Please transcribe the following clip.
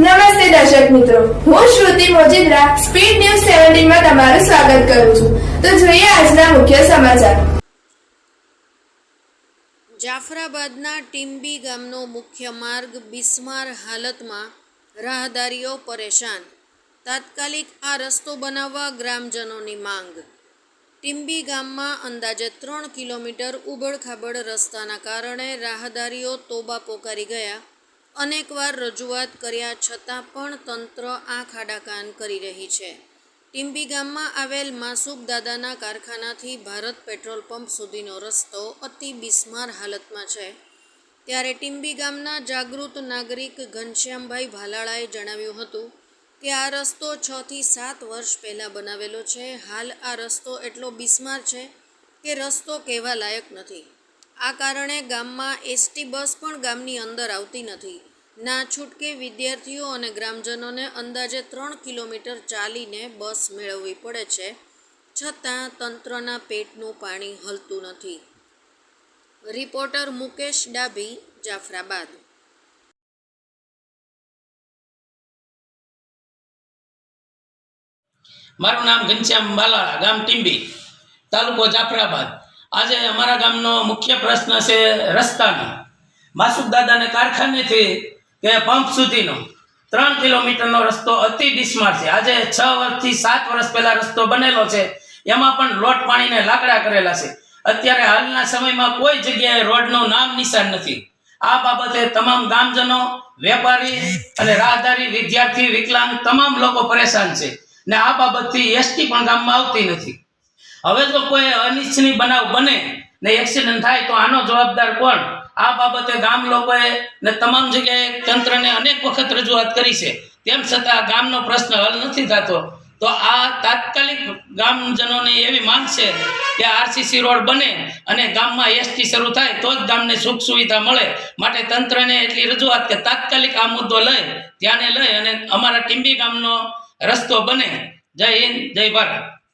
નમસ્તે દર્શક મિત્રો. હું શ્રુતિ મોજીદ્રા, સ્પીડ ન્યૂઝ સેવન્ટીનમાં તમારું સ્વાગત કરું છું. તો જોઈએ આજના મુખ્ય સમાચાર. જાફરાબાદના ટીમ્બી ગામનો મુખ્ય માર્ગ બિસ્માર હાલતમાં રાહદારીઓ પરેશાન. તાત્કાલિક આ રસ્તો બનાવવા ગ્રામજનોની માંગ. ટીમ્બી ગામમાં અંદાજે ત્રણ કિલોમીટર ઉબડખાબડ રસ્તાના કારણે રાહદારીઓ તોબા પોકારી ગયા. અનેકવાર રજૂઆત કર્યા છતાં પણ તંત્ર આંખ આડાકાન કરી રહી છે. ટીમ્બી ગામમાં આવેલ માસુક દાદાના કારખાનાથી ભારત પેટ્રોલ પંપ સુધીનો રસ્તો અતિ બિસ્માર હાલતમાં છે. ત્યારે ટીમ્બી ગામના જાગૃત નાગરિક ઘનશ્યામભાઈ ભાલાળાએ જણાવ્યું હતું કે આ રસ્તો છ થી સાત વર્ષ પહેલાં બનાવેલો છે. હાલ આ રસ્તો એટલો બિસ્માર છે કે રસ્તો કહેવા લાયક નથી. આ કારણે ગામમાં એસટી બસ પણ ગામની અંદર આવતી નથી. ના છૂટકે વિદ્યાર્થીઓ અને ગ્રામજનોને અંદાજે ત્રણ કિલોમીટર ચાલીને બસ મેળવવી પડે છે, છતાં તંત્રના પેટનું પાણી હલતું નથી. રિપોર્ટર મુકેશ ડાભી, જાફરાબાદ. મારું નામ ઘનશ્યામ બાલાળા, ગામ ટીંબી, તાલુકો જાફરાબાદ. આજે અમારા ગામનો મુખ્ય પ્રશ્ન છે રસ્તાનો. માસુક દાદાને કારખાનેથી કે પંપ સુધીનો. ત્રણ કિલોમીટરનો રસ્તો અતિ ડિસ્માર છે. આજે છ વર્ષથી સાત વર્ષ પહેલા રસ્તો બનેલો છે. એમાં પણ લોટ પાણીને લાકડા કરેલા છે. અત્યારે હાલના સમયમાં કોઈ જગ્યાએ રોડનું નામ નિશાન નથી. આ બાબતે તમામ ગામજનો, વેપારી અને રાહદારી વિદ્યાર્થી વિકલાંગ તમામ લોકો પરેશાન છે. ને આ બાબતથી એસટી પણ ગામમાં આવતી નથી. હવે જો કોઈ અનિચ્છનીય બનાવ બને ને એક્સિડન્ટ થાય તો આનો જવાબદાર કોણ? આ બાબતે ગામ લોકોએ ને તમામ જગ્યાએ તંત્રને અનેક વખત રજૂઆત કરી છે. તેમ છતાં ગામનો પ્રશ્ન હલ નથી થતો. તો આ તાત્કાલિક ગામજનોની એવી માંગ છે કે આરસીસી રોડ બને અને ગામમાં એસટી શરૂ થાય તો જ ગામને સુખ સુવિધા મળે. માટે તંત્રને એટલી રજૂઆત કે તાત્કાલિક આ મુદ્દો લઈ, ધ્યાને લઈ અને અમારા ટીંબી ગામનો રસ્તો બને. જય હિન્દ, જય ભારત.